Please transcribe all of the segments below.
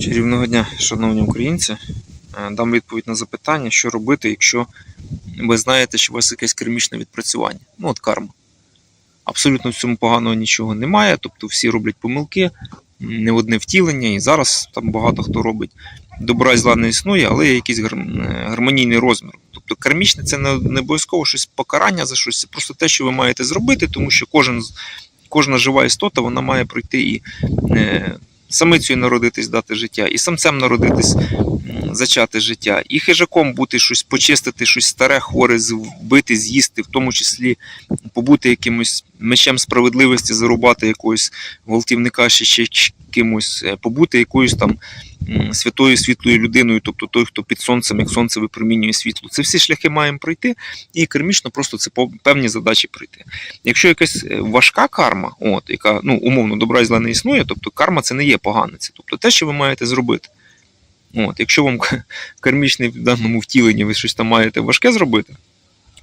Чарівного дня, шановні українці. Е, Дам відповідь на запитання, що робити, якщо ви знаєте, що у вас якесь кермічне відпрацювання. Ну, от карма. Абсолютно в цьому поганого нічого немає. Тобто всі роблять помилки, не одне втілення, і зараз там багато хто робить. Добра і зла не існує, але є якийсь е, гармонійний розмір. Тобто кармічне це не, не обов'язково щось покарання за щось, це просто те, що ви маєте зробити, тому що кожен, кожна жива істота вона має пройти і е, самицею народитись, дати життя, і самцем народитись, зачати життя, і хижаком бути щось почистити, щось старе, хворе, вбити, з'їсти, в тому числі побути якимось мечем справедливості, зарубати якогось гвалтівника чи ще кимось, е, побути якоюсь там святою світлою людиною, тобто той, хто під сонцем, як сонце випромінює світло. Це всі шляхи маємо пройти, і кермічно просто це певні задачі пройти. Якщо якась е, важка карма, от яка ну умовно добра і зла не існує, тобто карма це не є погане, це тобто те, що ви маєте зробити. От, якщо вам к- кармічне в даному втіленні ви щось там маєте важке зробити.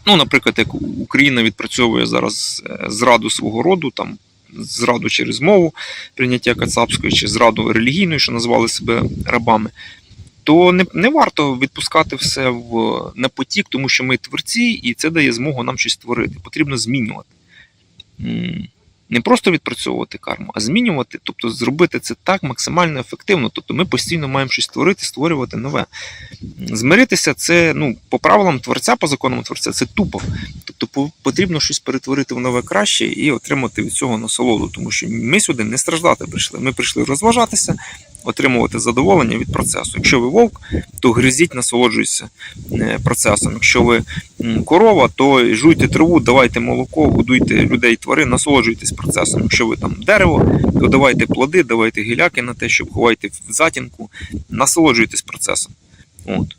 Ну, наприклад, як Україна відпрацьовує зараз е, зраду свого роду, там зраду через мову, прийняття кацапської чи зраду релігійної, що назвали себе рабами, то не, не варто відпускати все в, на потік, тому що ми творці, і це дає змогу нам щось створити. Потрібно змінювати. Не просто відпрацьовувати карму, а змінювати, тобто зробити це так максимально ефективно. Тобто ми постійно маємо щось створити, створювати нове. Змиритися це ну, по правилам творця, по законам творця, це тупо. Тобто по- потрібно щось перетворити в нове краще і отримати від цього насолоду, тому що ми сюди не страждати прийшли. Ми прийшли розважатися, отримувати задоволення від процесу. Якщо ви вовк, то гризіть, насолоджуйтеся е, процесом. Якщо ви корова, то жуйте траву, давайте молоко, годуйте людей, тварин, насолоджуйтесь процесом. Якщо ви там дерево, то давайте плоди, давайте гіляки на те, щоб ховайте в затінку, насолоджуйтесь процесом. От.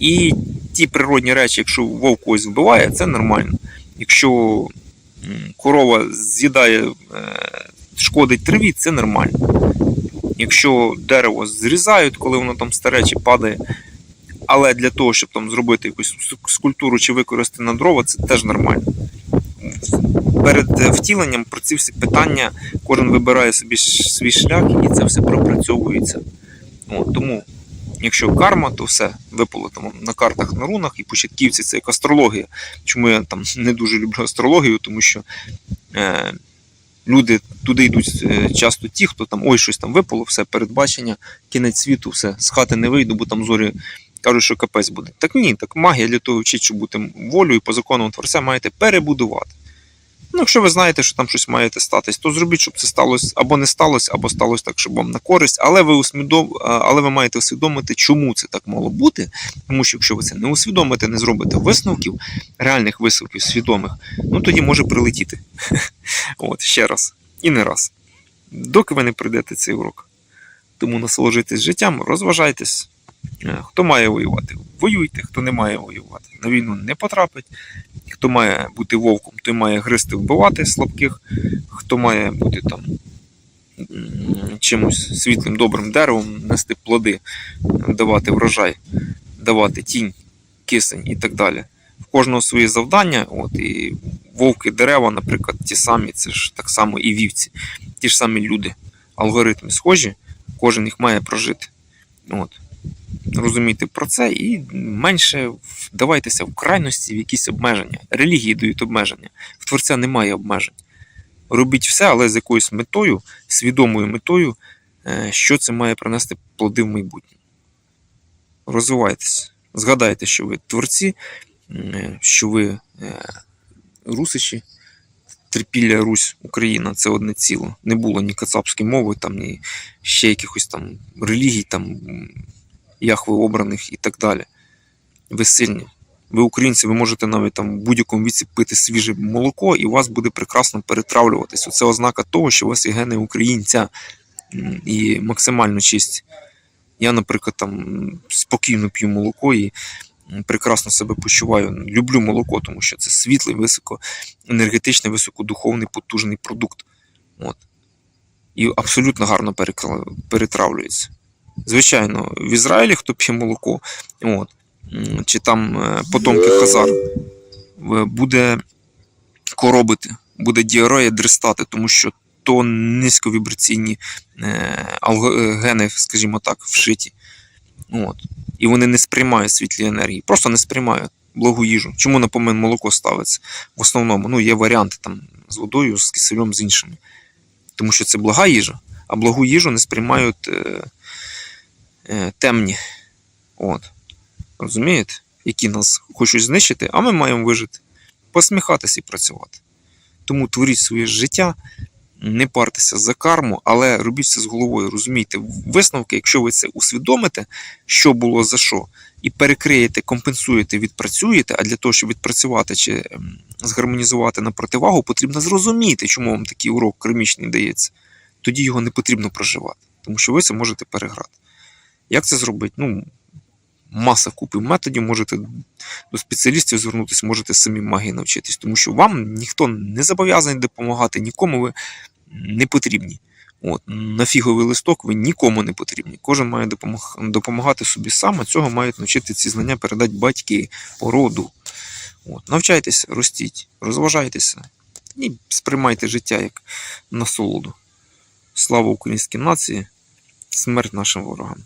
І ті природні речі, якщо вовк когось вбиває, це нормально. Якщо корова з'їдає, е, шкодить траві, це нормально. Якщо дерево зрізають, коли воно там старе чи падає, але для того, щоб там зробити якусь скульптуру чи використати на дрова, це теж нормально. Перед е, втіленням про ці всі питання кожен вибирає собі свій шлях і це все пропрацьовується. От, тому, якщо карма, то все випало там на картах на рунах, і початківці це як астрологія. Чому я там не дуже люблю астрологію, тому що е, люди туди йдуть е, часто ті, хто там ой, щось там випало, все передбачення, кінець світу, все, з хати не вийду, бо там зорі кажуть, що капець буде. Так ні, так магія для того вчить, щоб бути і по законам творця маєте перебудувати. Ну, якщо ви знаєте, що там щось маєте статись, то зробіть, щоб це сталося або не сталося, або сталося так, щоб вам на користь. Але ви усвідом... але ви маєте усвідомити, чому це так мало бути. Тому що якщо ви це не усвідомите, не зробите висновків, реальних висновків свідомих, ну тоді може прилетіти. От ще раз і не раз. Доки ви не пройдете цей урок. Тому насолоджуйтесь життям, розважайтесь. Е, Хто має воювати, воюйте, хто не має воювати. На війну не потрапить. Хто має бути вовком, той має гристи вбивати слабких, хто має бути там чимось світлим, добрим деревом, нести плоди, давати врожай, давати тінь, кисень і так далі. В кожного свої завдання, от і вовки, дерева, наприклад, ті самі, це ж так само і вівці, ті ж самі люди. Алгоритми схожі, кожен їх має прожити. От. Розумійте про це і менше вдавайтеся в крайності в якісь обмеження. Релігії дають обмеження. В творця немає обмежень. Робіть все, але з якоюсь метою, свідомою метою, е, що це має принести плоди в майбутнє. Розвивайтеся. Згадайте, що ви творці, е, що ви е, русичі, Трипілля Русь, Україна це одне ціло. Не було ні кацапської мови, там, ні ще якихось там релігій, там яхви обраних і так далі. Ви сильні. Ви українці, ви можете навіть там в будь-якому віці пити свіже молоко, і у вас буде прекрасно перетравлюватись. Це ознака того, що у вас є гени українця і максимально чисті. Я, наприклад, там спокійно п'ю молоко і прекрасно себе почуваю. Люблю молоко, тому що це світлий, високоенергетичний, високодуховний, потужний продукт. От. І абсолютно гарно перетравлюється. Звичайно, в Ізраїлі хто п'є молоко, от, чи там е, потомки Хазар, е, буде коробити, буде діарея дрестати, тому що то низьковібраційні е, гени, скажімо так, вшиті. От. І вони не сприймають світлі енергії, просто не сприймають благу їжу. Чому на помин молоко ставиться? В основному ну, є варіанти там з водою, з кисельом, з іншими. Тому що це блага їжа, а благу їжу не сприймають темні. От. Розумієте? Які нас хочуть знищити, а ми маємо вижити, посміхатися і працювати. Тому творіть своє життя, не партеся за карму, але робіть це з головою. Розумійте, висновки, якщо ви це усвідомите, що було за що, і перекриєте, компенсуєте, відпрацюєте, а для того, щоб відпрацювати чи ем, згармонізувати на противагу, потрібно зрозуміти, чому вам такий урок кармічний дається. Тоді його не потрібно проживати, тому що ви це можете переграти. Як це зробити? Ну, маса купи методів, можете до спеціалістів звернутися, можете самі магії навчитись, тому що вам ніхто не зобов'язаний допомагати, нікому ви не потрібні. От, на фіговий листок ви нікому не потрібні. Кожен має допомагати собі сам, а цього мають навчити ці знання передати батьки по роду. От, навчайтеся, ростіть, розважайтеся і сприймайте життя як насолоду. Слава українській нації, смерть нашим ворогам.